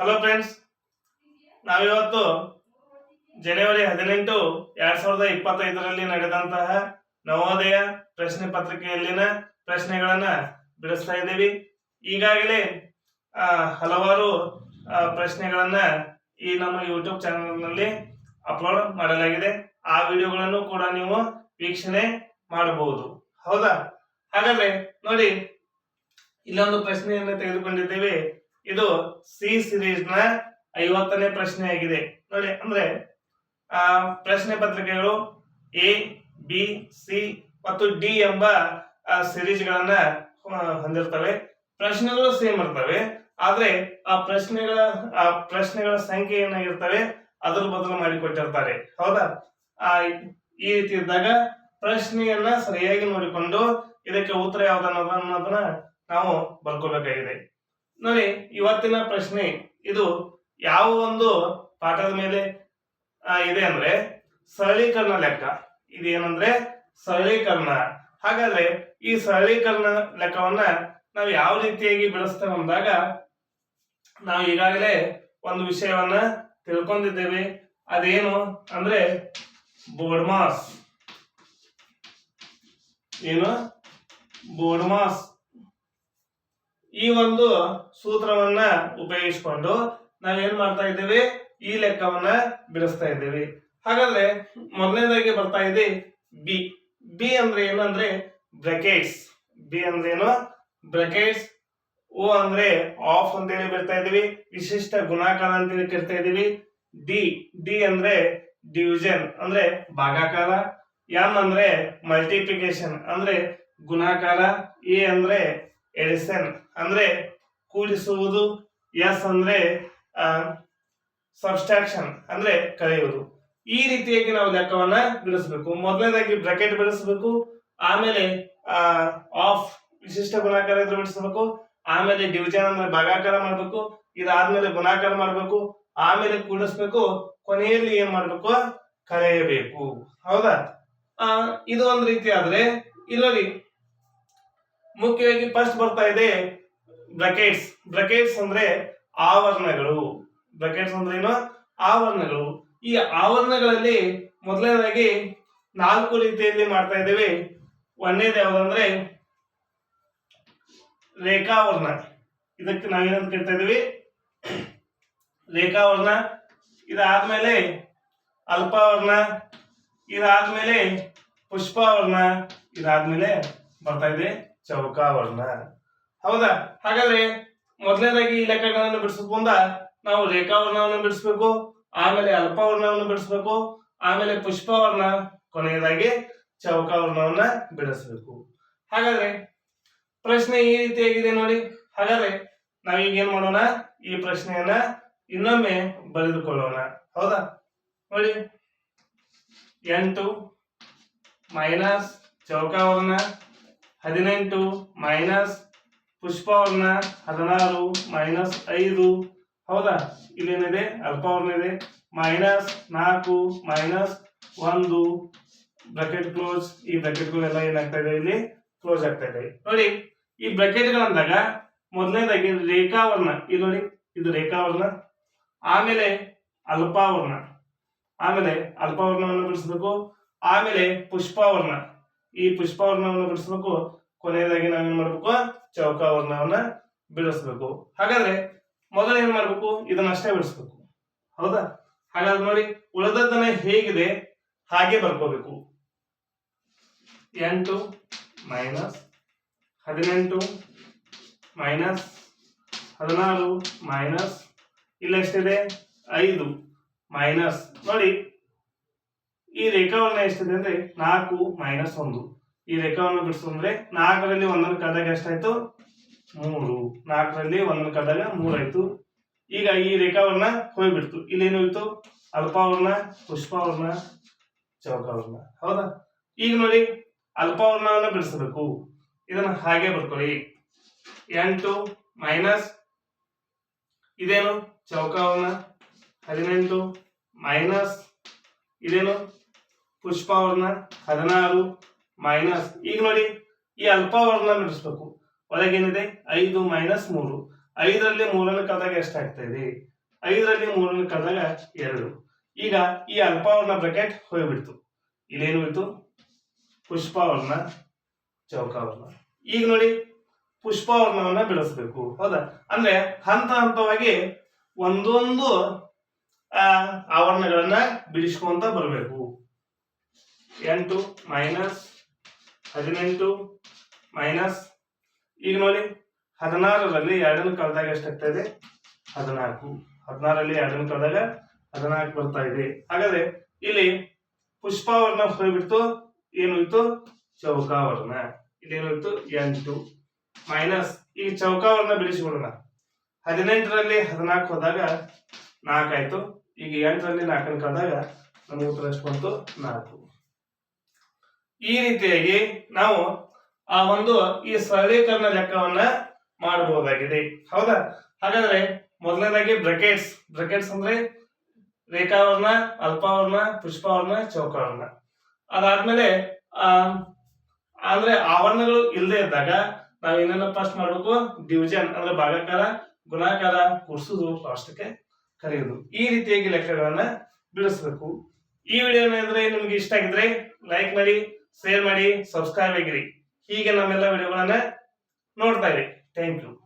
Hello friends ನಾವಿವತ್ತು ಜನವರಿ ಹದಿನೆಂಟು ಎರಡ್ ಸಾವಿರದ ಇಪ್ಪತ್ತೈದರಲ್ಲಿ ನಡೆದಂತಹ ನವೋದಯ ಪ್ರಶ್ನೆ ಪತ್ರಿಕೆಯಲ್ಲಿನ ಪ್ರಶ್ನೆಗಳನ್ನ ಬಿಡಿಸ್ತಾ ಇದ್ದೀವಿ. ಈಗಾಗಲೇ ಹಲವಾರು ಪ್ರಶ್ನೆಗಳನ್ನ ಈ ನಮ್ಮ ಯೂಟ್ಯೂಬ್ ಚಾನಲ್ನಲ್ಲಿ ಅಪ್ಲೋಡ್ ಮಾಡಲಾಗಿದೆ. ಆ ವಿಡಿಯೋಗಳನ್ನು ಕೂಡ ನೀವು ವೀಕ್ಷಣೆ ಮಾಡಬಹುದು. ಹೌದಾ? ಹಾಗಾದ್ರೆ ನೋಡಿ, ಇಲ್ಲೊಂದು ಪ್ರಶ್ನೆಯನ್ನು ತೆಗೆದುಕೊಂಡಿದ್ದೇವೆ. ಇದು ಸಿ ಸಿರೀಸ್ನ ಐವತ್ತನೇ ಪ್ರಶ್ನೆ ಆಗಿದೆ. ನೋಡಿ, ಅಂದ್ರೆ, ಆ, ಪ್ರಶ್ನೆ ಪತ್ರಿಕೆಗಳು ಎ ಬಿ ಸಿ ಮತ್ತು ಡಿ ಎಂಬ ಸಿರೀಸ್ ಗಳನ್ನ ಹೊಂದಿರ್ತವೆ. ಪ್ರಶ್ನೆಗಳು ಸೇಮ್ ಇರ್ತವೆ. ಆದ್ರೆ, ಆ ಪ್ರಶ್ನೆಗಳ ಆ ಪ್ರಶ್ನೆಗಳ ಸಂಖ್ಯೆ ಏನಾಗಿರ್ತವೆ? ಅದ್ರ ಬದಲು ಮಾಡಿಕೊಟ್ಟಿರ್ತಾರೆ. ಹೌದಾ? ಆ, ಈ ರೀತಿ ಇದ್ದಾಗ ಪ್ರಶ್ನೆಯನ್ನ ಸರಿಯಾಗಿ ನೋಡಿಕೊಂಡು ಇದಕ್ಕೆ ಉತ್ತರ ಯಾವ್ದು ಅನ್ನೋದು- ಅನ್ನೋದನ್ನ ನಾವು ಬರ್ಕೋಬೇಕಾಗಿದೆ ನೋಡಿ, ಇವತ್ತಿನ ಪ್ರಶ್ನೆ ಇದು ಯಾವ ಒಂದು ಪಾಠದ ಮೇಲೆ ಇದೆ ಅಂದ್ರೆ ಸರಳೀಕರಣ ಲೆಕ್ಕ. ಇದೇನಂದ್ರೆ ಸರಳೀಕರಣ. ಹಾಗಾದ್ರೆ ಈ ಸರಳೀಕರಣ ಲೆಕ್ಕವನ್ನ ನಾವು ಯಾವ ರೀತಿಯಾಗಿ ಬಿಡಿಸ್ತೇವೆ ಅಂದಾಗ, ನಾವು ಈಗಾಗಲೇ ಒಂದು ವಿಷಯವನ್ನ ತಿಳ್ಕೊಂಡಿದ್ದೇವೆ. ಅದೇನು ಅಂದ್ರೆ ಬೋರ್ಡ್ ಮಾಸ್ ಏನು? ಬೋರ್ಡ್ ಮಾಸ್ ಈ ಒಂದು ಸೂತ್ರವನ್ನ ಉಪಯೋಗಿಸಿಕೊಂಡು ನಾವೇನ್ ಮಾಡ್ತಾ ಇದ್ದೇವೆ? ಈ ಲೆಕ್ಕವನ್ನ ಬಿಡಿಸ್ತಾ ಇದ್ದೇವೆ. ಹಾಗಾದ್ರೆ ಮೊದಲನೇದಾಗಿ ಬರ್ತಾ ಇದೆ ಬಿ ಬಿ ಅಂದ್ರೆ ಏನಂದ್ರೆ ಬ್ರಕೆಟ್ಸ್. ಬಿ ಅಂದ್ರೆ ಏನು? ಬ್ರಕೆಟ್ಸ್. ಓ ಅಂದ್ರೆ ಆಫ್ ಅಂತ ಹೇಳಿ ಬಿಡ್ತಾ ಇದೀವಿ ವಿಶಿಷ್ಟ ಗುಣಾಕಾರ ಅಂತ ಹೇಳಿ ಕರಿತಾ ಇದೀವಿ ಡಿ ಡಿ ಅಂದ್ರೆ ಡಿವಿಷನ್ ಅಂದ್ರೆ ಭಾಗಾಕಾರ. ಎಂ ಅಂದ್ರೆ ಮಲ್ಟಿಪ್ಲಿಕೇಶನ್ ಅಂದ್ರೆ ಗುಣಾಕಾರ. ಎ ಅಂದ್ರೆ ಎಡಿಸನ್ ಅಂದ್ರೆ ಕೂಡಿಸುವುದು ಎಸ್ ಅಂದ್ರೆ ಸಬ್ಸ್ಟ್ರಾಕ್ಷನ್ ಅಂದ್ರೆ ಕಳೆಯುವುದು. ಈ ರೀತಿಯಾಗಿ ನಾವು ಲೆಕ್ಕವನ್ನ ಬಿಡಿಸಬೇಕು. ಮೊದಲನೇದಾಗಿ ಬ್ರಾಕೆಟ್ ಬಿಡಿಸಬೇಕು. ಆಮೇಲೆ ಆಫ್ ವಿಶಿಷ್ಟ ಗುಣಾಕಾರ ಇದ್ರೆ ಬಿಡಿಸಬೇಕು. ಆಮೇಲೆ ಡಿವಿಜನ್ ಅಂದ್ರೆ ಭಾಗಾಕಾರ ಮಾಡ್ಬೇಕು. ಇದಾದ್ಮೇಲೆ ಗುಣಾಕಾರ ಮಾಡ್ಬೇಕು. ಆಮೇಲೆ ಕೂಡಿಸ್ಬೇಕು. ಕೊನೆಯಲ್ಲಿ ಏನ್ ಮಾಡ್ಬೇಕು? ಕಳೆಯಬೇಕು. ಹೌದಾ? ಇದು ಒಂದು ರೀತಿ ಆದ್ರೆ, ಇಲ್ಲೋರಿ. ಮುಖ್ಯವಾಗಿ ಫಸ್ಟ್ ಬರ್ತಾ ಇದೆ ಬ್ರಕೆಟ್ಸ್ ಬ್ರಕೆಟ್ಸ್ ಅಂದ್ರೆ ಆವರಣಗಳು. ಬ್ರಕೆಟ್ಸ್ ಅಂದ್ರೆ ಏನು? ಆವರಣಗಳು. ಈ ಆವರಣಗಳಲ್ಲಿ ಮೊದಲನೇದಾಗಿ ನಾಲ್ಕು ರೀತಿಯಲ್ಲಿ ಮಾಡ್ತಾ ಇದ್ದೇವೆ. ಒಂದೇದು ಯಾವ್ದಂದ್ರೆ ರೇಖಾವರ್ಣ. ಇದಕ್ಕೆ ನಾವೇನಂತ ಕೇಳ್ತಾ ಇದೀವಿ ರೇಖಾವರ್ಣ. ಇದಾದ್ಮೇಲೆ ಅಲ್ಪಾವರ್ಣ. ಇದಾದ್ಮೇಲೆ ಪುಷ್ಪಾವರ್ಣ. ಇದಾದ್ಮೇಲೆ ಬರ್ತಾ ಇದೆ ಚೌಕಾವರ್ಣ. ಹೌದಾ? ಹಾಗಾದ್ರೆ ಮೊದಲನೇದಾಗಿ ಈ ಲೆಕ್ಕಗಳನ್ನು ಬಿಡಿಸೋದು ಮುಂದ ನಾವು ರೇಖಾವರ್ಣವನ್ನು ಬಿಡಿಸ್ಬೇಕು, ಆಮೇಲೆ ಅಲ್ಪವರ್ಣವನ್ನು ಬಿಡಿಸ್ಬೇಕು, ಆಮೇಲೆ ಪುಷ್ಪವರ್ಣ, ಕೊನೆಯದಾಗಿ ಚೌಕಾವರ್ಣವನ್ನ ಬಿಡಿಸ್ಬೇಕು. ಹಾಗಾದ್ರೆ ಪ್ರಶ್ನೆ ಈ ರೀತಿಯಾಗಿದೆ ನೋಡಿ. ಹಾಗಾದ್ರೆ ನಾವೀಗ ಏನ್ ಮಾಡೋಣ? ಈ ಪ್ರಶ್ನೆಯನ್ನ ಇನ್ನೊಮ್ಮೆ ಬರೆದುಕೊಳ್ಳೋಣ. ಹೌದಾ? ನೋಡಿ. ಎಂಟು ಮೈನಸ್ ಚೌಕಾವರ್ಣ, ಹದಿನೆಂಟು ಮೈನಸ್ ಪುಷ್ಪವರ್ಣ ಹದಿನಾರು ಮೈನಸ್ ಐದು. ಹೌದಾ? ಇಲ್ಲೇನಿದೆ? ಅಲ್ಪವರ್ಣ ಇದೆ ಮೈನಸ್ ನಾಲ್ಕು ಮೈನಸ್ ಒಂದು. ಬ್ರಾಕೆಟ್ ಕ್ಲೋಸ್ ಈ ಬ್ರಾಕೆಟ್ಗಳೆಲ್ಲ ಏನಾಗ್ತಾ ಇದೆ ಇಲ್ಲಿ? ಕ್ಲೋಸ್ ಆಗ್ತಾ ಇದೆ. ನೋಡಿ, ಈ ಬ್ರಾಕೆಟ್ಗಳಂದಾಗ ಮೊದಲನೇದಾಗಿ ರೇಖಾವರ್ಣ. ಇದು ನೋಡಿ, ಇದು ರೇಖಾವರ್ಣ. ಆಮೇಲೆ ಅಲ್ಪಾವರ್ಣ. ಆಮೇಲೆ ಅಲ್ಪಾವರ್ಣವನ್ನು ಬಿಡಿಸಬೇಕು. ಆಮೇಲೆ ಪುಷ್ಪಾವರ್ಣ. ಈ ಪುಷ್ಪಾವರ್ಣವನ್ನು ಬಿಡಿಸ್ಬೇಕು. ಕೊನೆಯದಾಗಿ ನಾವೇನ್ ಮಾಡ್ಬೇಕು? ಚೌಕಾವರ್ಣವನ್ನ ಬಿಡಿಸ್ಬೇಕು. ಹಾಗಾದ್ರೆ ಮೊದಲು ಏನ್ ಮಾಡ್ಬೇಕು? ಇದನ್ನಷ್ಟೇ ಬಿಡಿಸ್ಬೇಕು. ಹೌದಾ? ಹಾಗಾದ್ರೆ ನೋಡಿ, ಉಳಿದದ್ದನ್ನ ಹೇಗಿದೆ? ಹಾಗೆ ಬರ್ಕೋಬೇಕು. ಎಂಟು ಮೈನಸ್ ಹದಿನೆಂಟು ಮೈನಸ್ ಹದಿನಾರು ಮೈನಸ್ ಇಲ್ಲ ಎಷ್ಟಿದೆ? ಐದು ಮೈನಸ್. ನೋಡಿ, ಈ ರೇಖಾವರ್ಣ ಎಷ್ಟಿದೆ ಅಂದ್ರೆ ನಾಲ್ಕು ಮೈನಸ್ ಒಂದು. ಈ ರೇಖಾವನ್ನು ಬಿಡಿಸಂದ್ರೆ ನಾಲ್ಕರಲ್ಲಿ ಒಂದೊಂದು ಕಳೆದಾಗ ಎಷ್ಟಾಯ್ತು? ಮೂರು. ನಾಲ್ಕರಲ್ಲಿ ಒಂದೊಂದು ಕದಾಗ ಮೂರಾಯ್ತು. ಈಗ ಈ ರೇಖಾವರ್ಣ ಹೋಗ್ಬಿಡ್ತು. ಇಲ್ಲೇನು ಇತ್ತು ಅಲ್ಪಾವರ್ಣ, ಪುಷ್ಪಾವರ್ಣ, ಚೌಕಾವರ್ಣ. ಹೌದಾ? ಈಗ ನೋಡಿ, ಅಲ್ಪಾವರ್ಣವನ್ನು ಬಿಡಿಸಬೇಕು. ಇದನ್ನ ಹಾಗೆ ಬರ್ಕೊಳ್ಳಿ. ಎಂಟು ಮೈನಸ್ ಇದೇನು? ಚೌಕಾವರ್ಣ. ಹದಿನೆಂಟು ಮೈನಸ್ ಇದೇನು? ಪುಷ್ಪಾವರ್ಣ. ಹದಿನಾರು ಮೈನಸ್ ಈಗ ನೋಡಿ ಈ ಅಲ್ಪವರ್ಣ ಬಿಡಿಸ್ಬೇಕು. ಒಳಗೇನಿದೆ ಐದು ಮೈನಸ್ ಮೂರು. ಐದರಲ್ಲಿ ಮೂರನ್ನು ಕಳೆದಾಗ ಎಷ್ಟಾಗ್ತಾ ಇದೆ? ಐದರಲ್ಲಿ ಮೂರನ್ನು ಕಳೆದಾಗ ಎರಡು. ಈಗ ಈ ಅಲ್ಪಾವರ್ಣ ಬ್ರಾಕೆಟ್ ಹೋಗ್ಬಿಡ್ತು. ಇಲ್ಲೇನು ಬಿಡ್ತು ಪುಷ್ಪಾವರ್ಣ ಚೌಕಾವರ್ಣ ಈಗ ನೋಡಿ ಪುಷ್ಪಾವರ್ಣವನ್ನ ಬಿಡಿಸ್ಬೇಕು. ಹೌದಾ? ಅಂದ್ರೆ ಹಂತ ಹಂತವಾಗಿ ಒಂದೊಂದು ಆ, ಆವರಣಗಳನ್ನ ಬಿಡಿಸ್ಕೊಂತ ಬರಬೇಕು. ಎಂಟು ಮೈನಸ್ ಹದಿನೆಂಟು ಮೈನಸ್ ಈಗ ನೋಡಿ, ಹದಿನಾರರಲ್ಲಿ ಎರಡನ್ನು ಕಳೆದಾಗ ಎಷ್ಟಾಗ್ತಾ ಇದೆ ಹದಿನಾಲ್ಕು. ಹದಿನಾರಲ್ಲಿ ಎರಡನ್ನು ಕಳೆದಾಗ ಹದಿನಾಲ್ಕು ಬರ್ತಾ ಇದೆ. ಹಾಗಾದ್ರೆ ಇಲ್ಲಿ ಪುಷ್ಪಾವರ್ಣ ಹೋಗ್ಬಿಡ್ತು ಚೌಕಾವರ್ಣ. ಇಲ್ಲಿ ಏನೋಯ್ತು ಎಂಟು. ಮೈನಸ್ ಈಗ ಚೌಕಾವರ್ಣ ಬಿಡಿಸಿಬಿಡೋಣ ಹದಿನೆಂಟರಲ್ಲಿ ಹದಿನಾಲ್ಕು ಹೋದಾಗ ನಾಲ್ಕಾಯ್ತು. ಈಗ ಎಂಟರಲ್ಲಿ ನಾಲ್ಕನ್ನು ಕಳೆದಾಗ ನಮಗೆ ಉತ್ತರ ಎಷ್ಟು ಬಂತು? ನಾಲ್ಕು. ಈ ರೀತಿಯಾಗಿ ನಾವು ಆ ಒಂದು ಈ ಸರಳೀಕರಣ ಲೆಕ್ಕವನ್ನ ಮಾಡಬಹುದಾಗಿದೆ. ಹೌದಾ? ಹಾಗಾದ್ರೆ ಮೊದಲನೇದಾಗಿ ಬ್ರಕೆಟ್ಸ್. ಬ್ರಕೆಟ್ಸ್ ಅಂದ್ರೆ ರೇಖಾವರ್ಣ, ಅಲ್ಪಾವರ್ಣ, ಪುಷ್ಪಾವರ್ಣ, ಚೌಕಾವರ್ಣ. ಅದಾದ್ಮೇಲೆ, ಆ, ಅಂದ್ರೆ ಆವರಣಗಳು ಇಲ್ಲದೆ ಇದ್ದಾಗ ನಾವು ಏನೇನು ಫಸ್ಟ್ ಮಾಡ್ಬೇಕು ಡಿವಿಷನ್ ಅಂದ್ರೆ ಭಾಗಾಕಾರ, ಗುಣಾಕಾರ, ಕೂರ್ಸುದು ಅಷ್ಟಕ್ಕೆ ಕರೆಯುವುದು ಈ ರೀತಿಯಾಗಿ ಲೆಕ್ಕಗಳನ್ನ ಬಿಡಿಸ್ಬೇಕು. ಈ ವಿಡಿಯೋ ಏನಾದ್ರೆ ನಿಮ್ಗೆ ಇಷ್ಟ ಆಗಿದ್ರೆ ಲೈಕ್ ಮಾಡಿ ಶೇರ್ ಮಾಡಿ ಸಬ್ಸ್ಕ್ರೈಬ್ ಆಗಿರಿ. ಹೀಗೆ ನಮ್ಮೆಲ್ಲ ವಿಡಿಯೋಗಳನ್ನ ನೋಡ್ತಾ ಇರಿ. Thank you